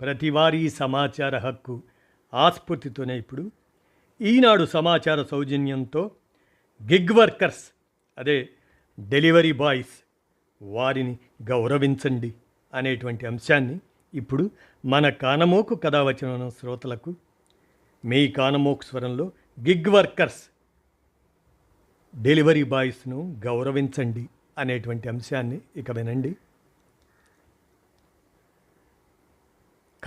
ప్రతివారీ సమాచార హక్కు ఆస్ఫూర్తితోనే ఇప్పుడు ఈనాడు సమాచార సౌజన్యంతో గిగ్ వర్కర్స్ అదే డెలివరీ బాయ్స్ వారిని గౌరవించండి అనేటువంటి అంశాన్ని ఇప్పుడు మన కానమోకు కథావచన శ్రోతలకు మీ కానమోకు స్వరంలో గిగ్ వర్కర్స్ డెలివరీ బాయ్స్ను గౌరవించండి అనేటువంటి అంశాన్ని ఇక వినండి.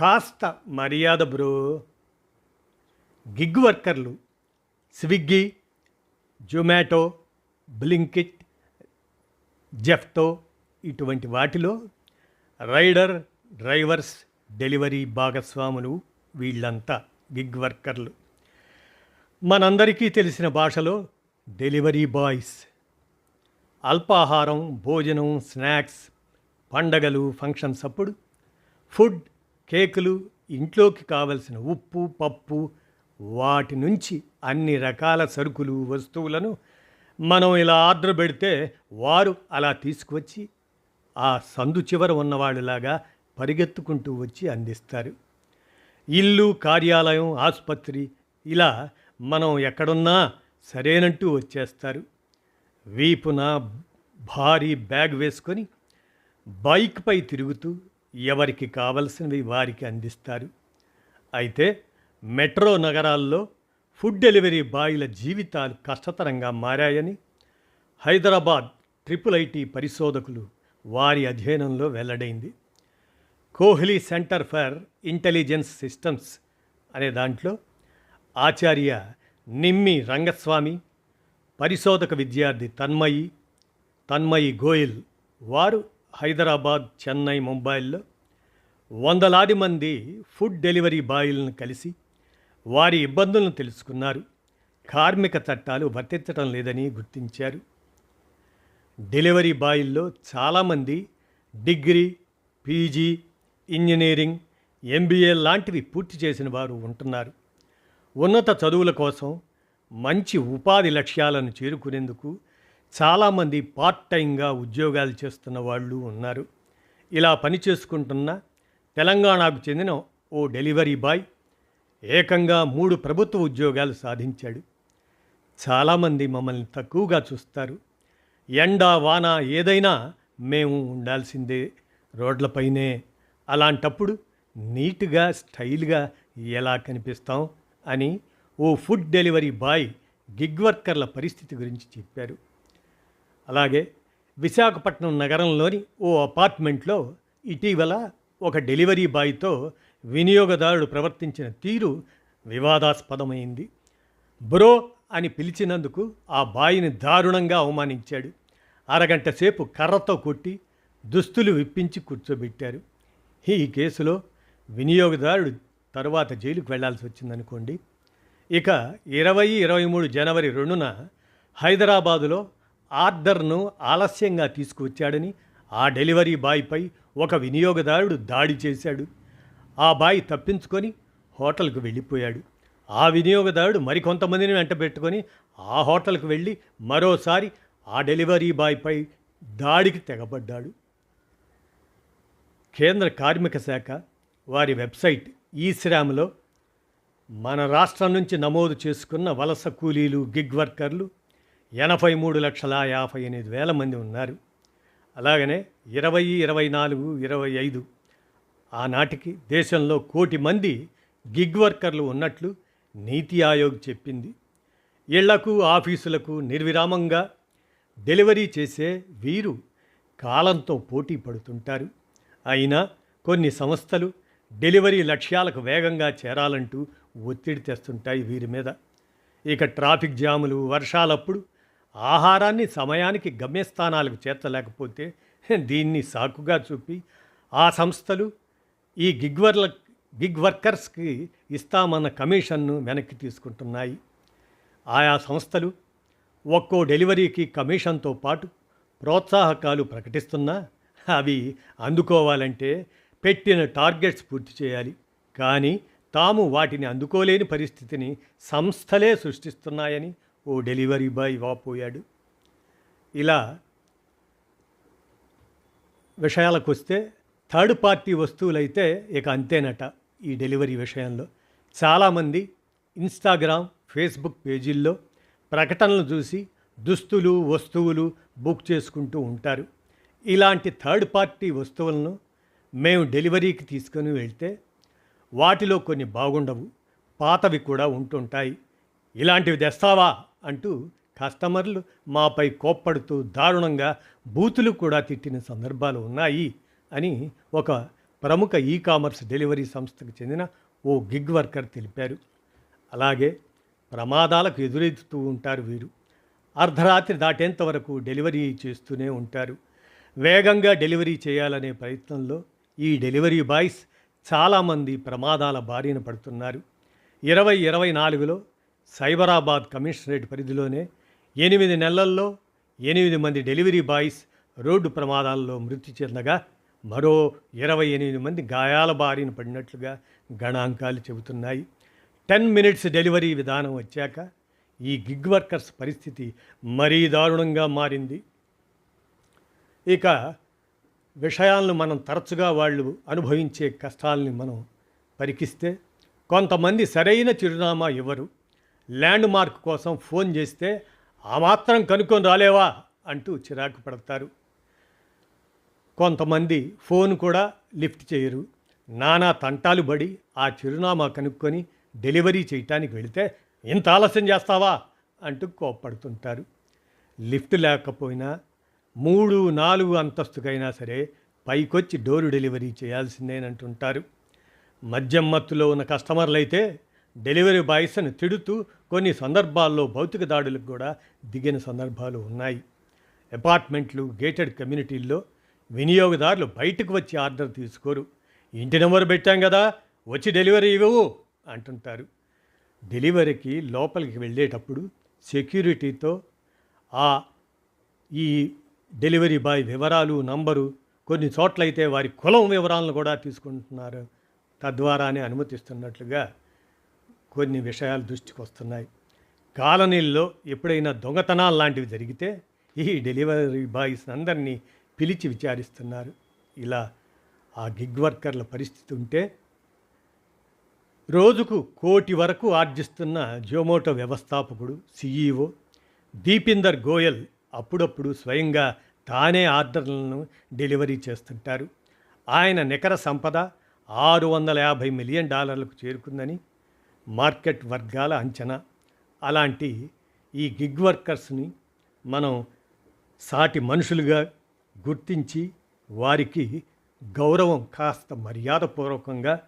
కాస్త మర్యాద బ్రో. గిగ్ వర్కర్లు స్విగ్గీ జొమాటో బ్లింకిట్ జెఫ్తో ఇటువంటి వాటిలో రైడర్ డ్రైవర్స్ డెలివరీ భాగస్వాములు వీళ్ళంతా గిగ్ వర్కర్లు. మనందరికీ తెలిసిన భాషలో డెలివరీ బాయ్స్. అల్పాహారం భోజనం స్నాక్స్ పండగలు ఫంక్షన్స్ అప్పుడు ఫుడ్ కేకులు ఇంట్లోకి కావలసిన ఉప్పు పప్పు వాటి నుంచి అన్ని రకాల సరుకులు వస్తువులను మనం ఇలా ఆర్డర్ పెడితే వారు అలా తీసుకువచ్చి ఆ సందు చివర ఉన్నవాళ్ళలాగా పరిగెత్తుకుంటూ వచ్చి అందిస్తారు. ఇల్లు కార్యాలయం ఆసుపత్రి ఇలా మనం ఎక్కడున్నా సరేనంటూ వచ్చేస్తారు. వీపున భారీ బ్యాగ్ వేసుకొని బైక్పై తిరుగుతూ ఎవరికి కావలసినవి వారికి అందిస్తారు. అయితే మెట్రో నగరాల్లో ఫుడ్ డెలివరీ బాయ్ల జీవితాలు కష్టతరంగా మారాయని హైదరాబాద్ ట్రిపుల్ ఐటీ పరిశోధకులు వారి అధ్యయనంలో వెల్లడైంది. Kohli centre for intelligence systems అనే దాంట్లో ఆచార్య నిమ్మి రంగస్వామి పరిశోధక విద్యార్థి తన్మయి తన్మయి గోయల్ వారు హైదరాబాద్ చెన్నై ముంబైల్లో వందలాది మంది ఫుడ్ డెలివరీ బాయ్లను కలిసి వారి ఇబ్బందులను తెలుసుకున్నారు. కార్మిక చట్టాలు వర్తించడం లేదని గుర్తించారు. డెలివరీ బాయ్ల్లో చాలామంది డిగ్రీ పీజీ ఇంజనీరింగ్ ఎంబీఏ లాంటివి పూర్తి చేసిన వారు ఉంటున్నారు. ఉన్నత చదువుల కోసం మంచి ఉపాధి లక్ష్యాలను చేరుకునేందుకు చాలామంది పార్ట్ టైంగా ఉద్యోగాలు చేస్తున్న వాళ్ళు ఉన్నారు. ఇలా పని చేసుకుంటున్న తెలంగాణకు చెందిన ఓ డెలివరీ బాయ్ ఏకంగా మూడు ప్రభుత్వ ఉద్యోగాలు సాధించాడు. చాలామంది మమ్మల్ని తక్కువగా చూస్తారు. ఎండ వాన ఏదైనా మేము ఉండాల్సిందే రోడ్లపైనే. అలాంటప్పుడు నీట్గా స్టైల్గా ఎలా కనిపిస్తాం అని ఓ ఫుడ్ డెలివరీ బాయ్ గిగ్ వర్కర్ల పరిస్థితి గురించి చెప్పారు. అలాగే విశాఖపట్నం నగరంలోని ఓ అపార్ట్మెంట్లో ఇటీవల ఒక డెలివరీ బాయ్తో వినియోగదారుడు ప్రవర్తించిన తీరు వివాదాస్పదమైంది. బ్రో అని పిలిచినందుకు ఆ బాయిని దారుణంగా అవమానించాడు. అరగంట సేపు కర్రతో కొట్టి దుస్తులు విప్పించి కూర్చోబెట్టారు. ఈ కేసులో వినియోగదారుడు తరువాత జైలుకు వెళ్ళాల్సి వచ్చిందనుకోండి. ఇక ఇరవై ఇరవై మూడు జనవరి రెండున హైదరాబాదులో ఆర్డర్ను ఆలస్యంగా తీసుకువచ్చాడని ఆ డెలివరీ బాయ్పై ఒక వినియోగదారుడు దాడి చేశాడు. ఆ బాయ్ తప్పించుకొని హోటల్కు వెళ్ళిపోయాడు. ఆ వినియోగదారుడు మరికొంతమందిని వెంట పెట్టుకొని ఆ హోటల్కు వెళ్ళి మరోసారి ఆ డెలివరీ బాయ్పై దాడికి తెగబడ్డాడు. కేంద్ర కార్మిక శాఖ వారి వెబ్సైట్ ఈ శ్రామ్లో మన రాష్ట్రం నుంచి నమోదు చేసుకున్న వలస కూలీలు గిగ్ వర్కర్లు ఎనభై మూడు లక్షల యాభై ఎనిమిది వేల మంది ఉన్నారు. అలాగనే ఇరవై ఇరవై నాలుగు ఇరవై ఐదు ఆనాటికి దేశంలో కోటి మంది గిగ్ వర్కర్లు ఉన్నట్లు నీతి ఆయోగ్ చెప్పింది. ఇళ్ళకు ఆఫీసులకు నిర్విరామంగా డెలివరీ చేసే వీరు కాలంతో పోటీ పడుతుంటారు. అయినా కొన్ని సంస్థలు డెలివరీ లక్ష్యాలకు వేగంగా చేరాలంటూ ఒత్తిడి తెస్తుంటాయి వీరి మీద. ఇక ట్రాఫిక్ జాములు వర్షాలప్పుడు ఆహారాన్ని సమయానికి గమ్యస్థానాలకు చేర్చలేకపోతే దీన్ని సాకుగా చూపి ఆ సంస్థలు ఈ గిగ్వర్ల గిగ్ వర్కర్స్కి ఇస్తామన్న కమిషన్ను వెనక్కి తీసుకుంటున్నాయి. ఆయా సంస్థలు ఒక్కో డెలివరీకి కమిషన్తో పాటు ప్రోత్సాహకాలు ప్రకటిస్తున్నా అవి అందుకోవాలంటే పెట్టిన టార్గెట్స్ పూర్తి చేయాలి. కానీ తాము వాటిని అందుకోలేని పరిస్థితిని సంస్థలే సృష్టిస్తున్నాయని ఓ డెలివరీ బాయ్ వాపోయాడు. ఇలా విషయాలకు వస్తే థర్డ్ పార్టీ వస్తువులైతే ఇక అంతేనట ఈ డెలివరీ విషయంలో. చాలామంది ఇన్స్టాగ్రామ్ ఫేస్బుక్ పేజీల్లో ప్రకటనలు చూసి దుస్తులు వస్తువులు బుక్ చేసుకుంటూ ఉంటారు. ఇలాంటి థర్డ్ పార్టీ వస్తువులను మేము డెలివరీకి తీసుకొని వెళ్తే వాటిలో కొన్ని బాగుండవు పాతవి కూడా ఉంటుంటాయి. ఇలాంటివి తెస్తావా? అంటూ కస్టమర్లు మాపై కోప్పడుతూ దారుణంగా బూతులు కూడా తిట్టిన సందర్భాలు ఉన్నాయి అని ఒక ప్రముఖ ఈ కామర్స్ డెలివరీ సంస్థకు చెందిన ఓ గిగ్ వర్కర్ తెలిపారు. అలాగే ప్రమాదాలకు ఎదురెదుతూ ఉంటారు వీరు. అర్ధరాత్రి దాటేంత వరకు డెలివరీ చేస్తూనే ఉంటారు. వేగంగా డెలివరీ చేయాలనే ప్రయత్నంలో ఈ డెలివరీ బాయ్స్ చాలామంది ప్రమాదాల బారిన పడుతున్నారు. ఇరవై ఇరవై నాలుగులో సైబరాబాద్ కమిషనరేట్ పరిధిలోనే ఎనిమిది నెలల్లో ఎనిమిది మంది డెలివరీ బాయ్స్ రోడ్డు ప్రమాదాల్లో మృతి చెందగా మరో ఇరవై ఎనిమిది మంది గాయాల బారిన పడినట్లుగా గణాంకాలు చెబుతున్నాయి. టెన్ మినిట్స్ డెలివరీ విధానం వచ్చాక ఈ గిగ్ వర్కర్స్ పరిస్థితి మరీ దారుణంగా మారింది. ఇక విషయాలను మనం తరచుగా వాళ్ళు అనుభవించే కష్టాలని మనం పరికిస్తే కొంతమంది సరైన చిరునామా ఇవ్వరు. ల్యాండ్ మార్క్ కోసం ఫోన్ చేస్తే ఆ మాత్రం కనుక్కొని రాలేవా అంటూ చిరాకు పడతారు. కొంతమంది ఫోన్ కూడా లిఫ్ట్ చేయరు. నానా తంటాలు పడి ఆ చిరునామా కనుక్కొని డెలివరీ చేయటానికి వెళితే ఇంత ఆలస్యం చేస్తావా? అంటూ కోప్పడుతుంటారు. లిఫ్ట్ లేకపోయినా మూడు నాలుగు అంతస్తుకైనా సరే పైకొచ్చి డోరు డెలివరీ చేయాల్సిందేనంటుంటారు. మద్యం మత్తులో ఉన్న కస్టమర్లు అయితే డెలివరీ బాయ్స్ను తిడుతూ కొన్ని సందర్భాల్లో భౌతిక దాడులకు కూడా దిగిన సందర్భాలు ఉన్నాయి. అపార్ట్మెంట్లు గేటెడ్ కమ్యూనిటీల్లో వినియోగదారులు బయటకు వచ్చి ఆర్డర్ తీసుకోరు. ఇంటి నెంబర్ పెట్టాం కదా వచ్చి డెలివరీ ఇవ్వవు అంటుంటారు. డెలివరీకి లోపలికి వెళ్ళేటప్పుడు సెక్యూరిటీతో ఆ ఈ డెలివరీ బాయ్ వివరాలు నంబరు కొన్ని చోట్లయితే వారి కులం వివరాలను కూడా తీసుకుంటున్నారు తద్వారానే అనుమతిస్తున్నట్లుగా కొన్ని విషయాలు దృష్టికి వస్తున్నాయి. కాలనీల్లో ఎప్పుడైనా దొంగతనాలు లాంటివి జరిగితే ఈ డెలివరీ బాయ్స్ అందరినీ పిలిచి విచారిస్తున్నారు. ఇలా ఆ గిగ్ వర్కర్ల పరిస్థితి ఉంటే రోజుకు కోటి వరకు ఆర్జిస్తున్న జోమోటో వ్యవస్థాపకుడు సిఈఓ దీపిందర్ గోయల్ అప్పుడప్పుడు స్వయంగా తానే ఆర్డర్లను డెలివరీ చేస్తుంటారు. ఆయన నికర సంపద ఆరు వందల యాభై మిలియన్ డాలర్లకు చేరుకుందని మార్కెట్ వర్గాల అంచనా. అలాంటి ఈ గిగ్ వర్కర్స్ని మనం సాటి మనుషులుగా గుర్తించి వారికి గౌరవం కాస్త మర్యాదపూర్వకంగా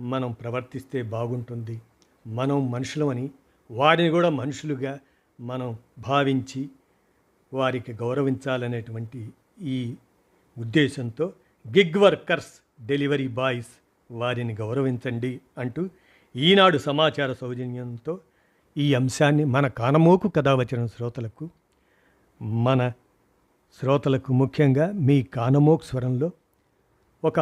మనం ప్రవర్తిస్తే బాగుంటుంది. మనం మనుషులమని వారిని కూడా మనుషులుగా మనం భావించి వారికి గౌరవించాలనేటువంటి ఈ ఉద్దేశంతో గిగ్ వర్కర్స్ డెలివరీ బాయ్స్ వారిని గౌరవించండి అంటూ ఈనాడు సమాచార సౌజన్యంతో ఈ అంశాన్ని మన కానమోకు కథ వచ్చిన శ్రోతలకు మన శ్రోతలకు ముఖ్యంగా మీ కానమోక్ స్వరంలో ఒక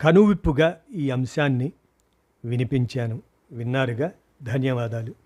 కనువిప్పుగా ఈ అంశాన్ని వినిపించాను. విన్నారుగా? ధన్యవాదాలు.